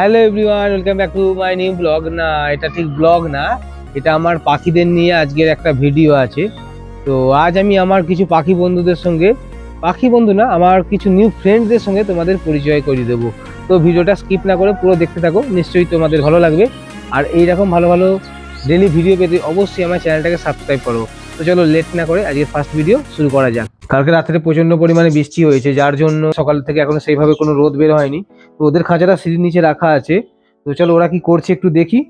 Hello everyone, welcome back to my new blog. না, এটা ঠিক ব্লগ না, এটা আমার পাখিদের নিয়ে আজকের একটা ভিডিও আছে। তো আজ আমি আমার কিছু পাখি বন্ধুদের সঙ্গে, পাখি বন্ধু না, আমার কিছু নিউ ফ্রেন্ডদের সঙ্গে তোমাদের পরিচয় করিয়ে দেবো। তো ভিডিওটা স্কিপ না করে পুরো দেখতে থাকো, নিশ্চয়ই তোমাদের ভালো লাগবে। আর এইরকম ভালো ভালো ডেলি ভিডিও পেতে অবশ্যই আমার চ্যানেলটাকে সাবস্ক্রাইব করো। তো চলো লেট না করে আজকে ফার্স্ট ভিডিও শুরু করা যাক। কালকে রাত্রে প্রচণ্ড পরিমাণে বৃষ্টি হয়েছে, যার জন্য সকাল থেকে এখনও সেইভাবে কোনো রোদ বের হয়নি। তো ওদের খাঁচাটা সিঁড়ির নিচে রাখা আছে। তো চলো ওরা কি করছে একটু দেখি।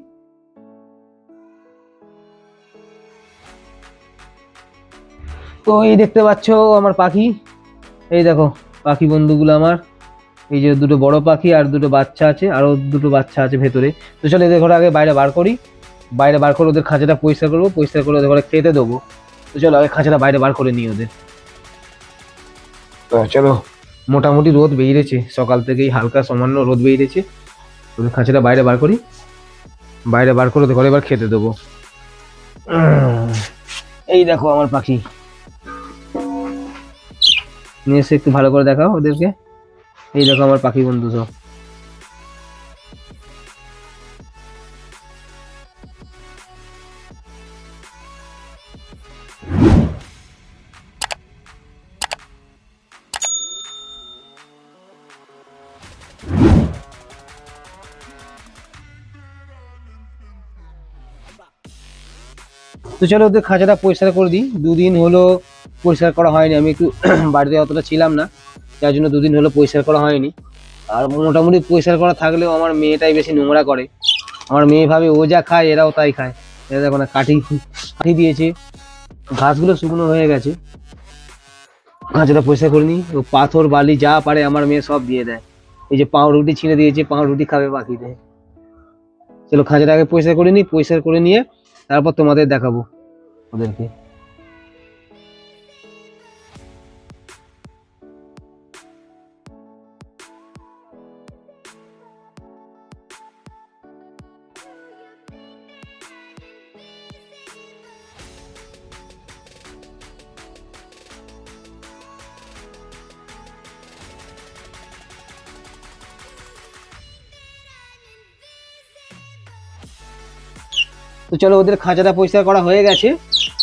তো এই দেখতে পাচ্ছ আমার পাখি। এই দেখো, পাখি বন্ধুগুলো আমার। এই যে দুটো বড় পাখি আর দুটো বাচ্চা আছে আরও দুটো বাচ্চা আছে ভেতরে। তো চলো এদের ঘরে আগে বাইরে বার করি। বাইরে বার করে ওদের খাঁচাটা পরিষ্কার করব, পরিষ্কার করে ওদের ঘরে খেতে দেবো। তো চলো আগে খাঁচাটা বাইরে বার করে নিই ওদের। চলো। মোটামুটি রোদ বেরিয়েছে সকাল থেকেই হালকা সামান্য রোদ বেরিয়েছে। ওদের খাঁচাটা বাইরে বার করি। বাইরে বার করে ঘরে এবার খেতে দেবো। এই দেখো আমার পাখি। নিয়ে এসে একটু ভালো করে দেখাও ওদেরকে। এই দেখো আমার পাখি বন্ধু সব। তো চলো ওদের খাঁচাটা পরিষ্কার করে দিই। দুদিন হলো পরিষ্কার করা হয়নি। আমি একটু বাড়িতে অতটা ছিলাম না, যার জন্য দুদিন হলো পরিষ্কার করা হয়নি। আর মোটামুটি পরিষ্কার করা থাকলেও আমার মেয়েটাই বেশি নোংরা করে। আমার মেয়ে ভাবে ও যা খায়, এরাও তাই খায়। এরা দেখো না, কাঠি কাঠি দিয়েছে। ঘাসগুলো শুকনো হয়ে গেছে। খাঁচাটা পরিষ্কার করে নিই। ও পাথর, বালি, যা পারে আমার মেয়ে সব দিয়ে দেয়। এই যে পাউরুটি ছিঁড়ে দিয়েছে, পাউরুটি খাবে পাখিতে চলো খাঁচাটা আগে পরিষ্কার করে নিই। পরিষ্কার করে নিয়ে তারপর তোমাদের দেখাবো ওদেরকে। তো চলো ওদের খাঁচাটা পরিষ্কার করা হয়ে গেছে।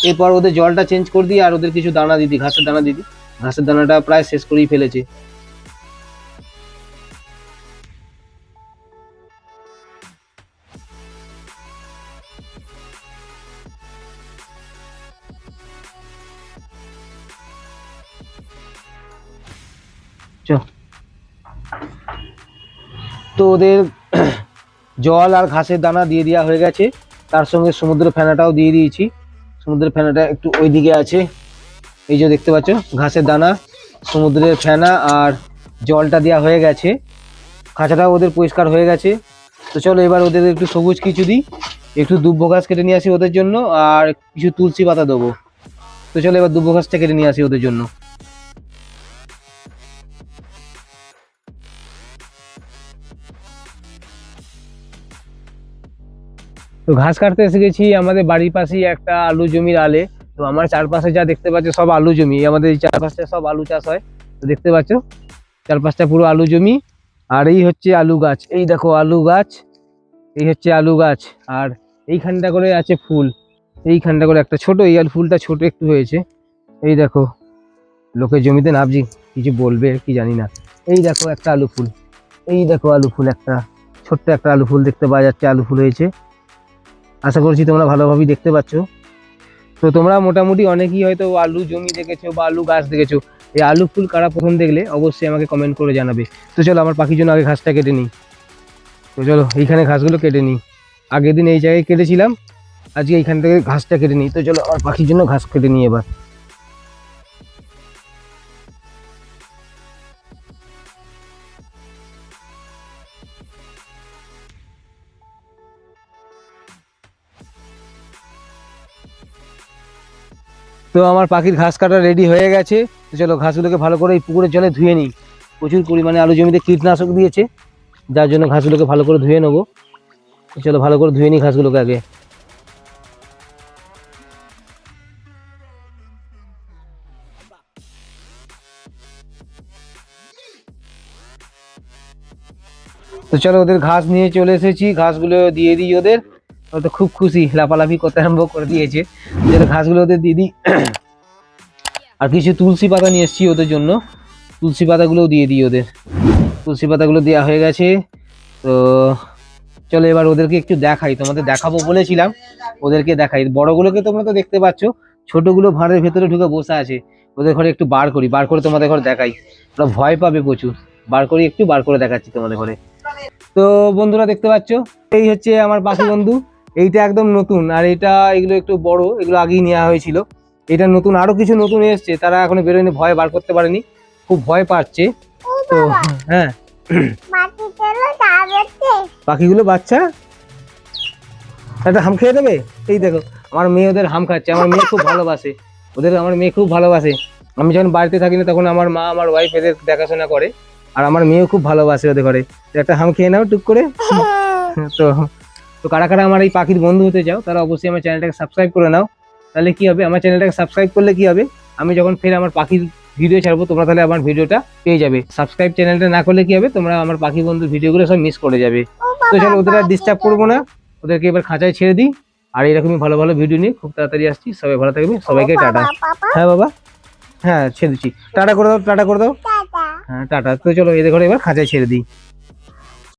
এরপর ওদের জলটা চেঞ্জ করে দিই আর ওদের কিছু দানা দিদি, ঘাসের দানা দিদি। ঘাসের দানাটা প্রায় শেষ করেই ফেলেছে। তো ওদের জল আর ঘাসের দানা দিয়ে দেওয়া হয়ে গেছে। তার সঙ্গে সমুদ্র ফেনাটাও দিয়ে দিয়েছি। সমুদ্রের ফেনাটা একটু ওইদিকে আছে। এই যে দেখতে পাচ্ছ, ঘাসের দানা, সমুদ্রের ফেনা আর জলটা দেওয়া হয়ে গেছে। খাঁচাটাও ওদের পরিষ্কার হয়ে গেছে। তো চলো এবার ওদের একটু সবুজ কিছু দিই। একটু দুব্ব ঘাস কেটে নিয়ে আসি ওদের জন্য আর কিছু তুলসী পাতা দেবো। তো চলো এবার দুব্ব ঘাসটা কেটে নিয়ে আসি ওদের জন্য। তো ঘাস কাটতে এসে গেছি, আমাদের বাড়ির পাশেই একটা আলু জমির আলে। তো আমার চারপাশে যা দেখতে পাচ্ছ সব আলু জমি, আমাদের এই চারপাশটা সব আলু চাষ হয়। তো দেখতে পাচ্ছ, চারপাশটা পুরো আলু জমি, আর এই হচ্ছে আলু গাছ। এই দেখো আলু গাছ, এই হচ্ছে আলু গাছ, আর এইখানটা করে আছে ফুল। এইখানটা করে একটা ছোট, এই আলু ফুলটা ছোট একটু হয়েছে। এই দেখো, লোকের জমিতে নাবজি, কিছু বলবে কি জানি না। এই দেখো একটা আলু ফুল, এই দেখো আলু ফুল একটা, ছোট্ট একটা আলু ফুল দেখতে পাওয়া যাচ্ছে, আলু ফুল হয়েছে। আশা করছি তোমরা ভালোভাবেই দেখতে পাচ্ছ। তো তোমরা মোটামুটি অনেকেই হয়তো আলু জমি দেখেছ বা আলু গাছ দেখেছ। এই আলু ফুল কারা প্রথম দেখলে অবশ্যই আমাকে কমেন্ট করে জানাবে। তো চলো, আমার পাখির জন্য আগে ঘাসটা কেটে নিই। তো চলো, এইখানে ঘাসগুলো কেটে নিই। আগের দিন এই জায়গায় কেটেছিলাম, আজকে এইখান থেকে ঘাসটা কেটে নিই। তো চলো, আমার পাখির জন্য ঘাস কেটে নিই এবার। তো আমার পাখির ঘাস কাটা রেডি হয়ে গেছে। তো চলো ঘাসগুলোকে ভালো করে এই পুকুরের জলে ধুয়ে নিই। প্রচুর পরিমাণে আলু জমিতে কীটনাশক দিয়েছে। যার জন্য ঘাসগুলোকে ভালো করে ধুয়ে নেব। চলো ভালো করে ধুয়ে নিই ঘাসগুলোকে আগে। তো চলো ওদের ঘাস নিয়ে চলে এসেছি। ঘাসগুলো দিয়ে দিই ওদের। ওরা তো খুব খুশি, লাফালাফি করতে আরম্ভ করে দিয়েছে। যেটা ঘাসগুলো ওদের দিই। আর কিছু তুলসী পাতা নিয়ে এসেছি ওদের জন্য। তুলসী পাতাগুলোও দিয়ে দিই ওদের। তুলসী পাতাগুলো দেওয়া হয়ে গেছে। তো চলো এবার ওদেরকে একটু দেখাই। তোমাদের দেখাবো বলেছিলাম, ওদেরকে দেখাই। বড়গুলোকে তোমরা তো দেখতে পাচ্ছ, ছোটগুলো ভাঁড়ের ভেতরে ঢুকে বসে আছে। ওদের ঘরে একটু বার করি, বার করে তোমাদের ঘরে দেখাই। ওরা ভয় পাবে প্রচুর। বার করি, একটু বার করে দেখাচ্ছি তোমাদের ঘরে। তো বন্ধুরা দেখতে পাচ্ছ, এই হচ্ছে আমার পাখি বন্ধু। এইটা একদম নতুন আর এটা এগুলো একটু বড় এগুলো আগেই নেওয়া হয়েছিল। এটা নতুন আরও কিছু নতুন এসছে তারা এখনও বেরোয়নি ভয় বার করতে পারেনি খুব ভয় পাচ্ছে। তো হ্যাঁ। পাখিগুলো বাচ্চা? একটা হাম খেয়ে দেবে এই দেখো আমার মেয়ে ওদের হাম খাচ্ছে আমার মেয়ে খুব ভালোবাসে। ওদের আমার মেয়ে খুব ভালোবাসে। আমি যখন বাড়িতে থাকি না তখন আমার মা আমার ওয়াইফ এদের দেখাশোনা করে আর আমার মেয়েও খুব ভালোবাসে ওদের ঘরে। একটা হাম খেয়ে নাও টুক করে। তো তো কারা কারা আমার এই পাখির বন্ধু হতে চাও তারা অবশ্যই আমার চ্যানেলটাকে সাবস্ক্রাইব করে নাও। তাহলে কি হবে? আমার চ্যানেলটাকে সাবস্ক্রাইব করলে কি হবে? আমি যখন ফের আমার পাখির ভিডিও ছাড়বো তোমরা তাহলে আমার ভিডিওটা পেয়ে যাবে। সাবস্ক্রাইব চ্যানেলটা না করলে কি হবে? তোমরা আমার পাখি বন্ধুর ভিডিওগুলো সব মিস করে যাবে। তো চলো ওদের আর ডিস্টার্ব করব না। ওদেরকে এবার খাঁচায় ছেড়ে দিই। আর এরকমই ভালো ভালো ভিডিও নিয়ে খুব তাড়াতাড়ি আসছি। সবাই ভালো থাকবে। সবাইকে টাটা। হ্যাঁ বাবা। হ্যাঁ ছেড়ে দিচ্ছি। টাটা করে দাও টাটা করে দাও। হ্যাঁ টাটা। তো চলো এদের ঘরে এবার খাঁচায় ছেড়ে দিই।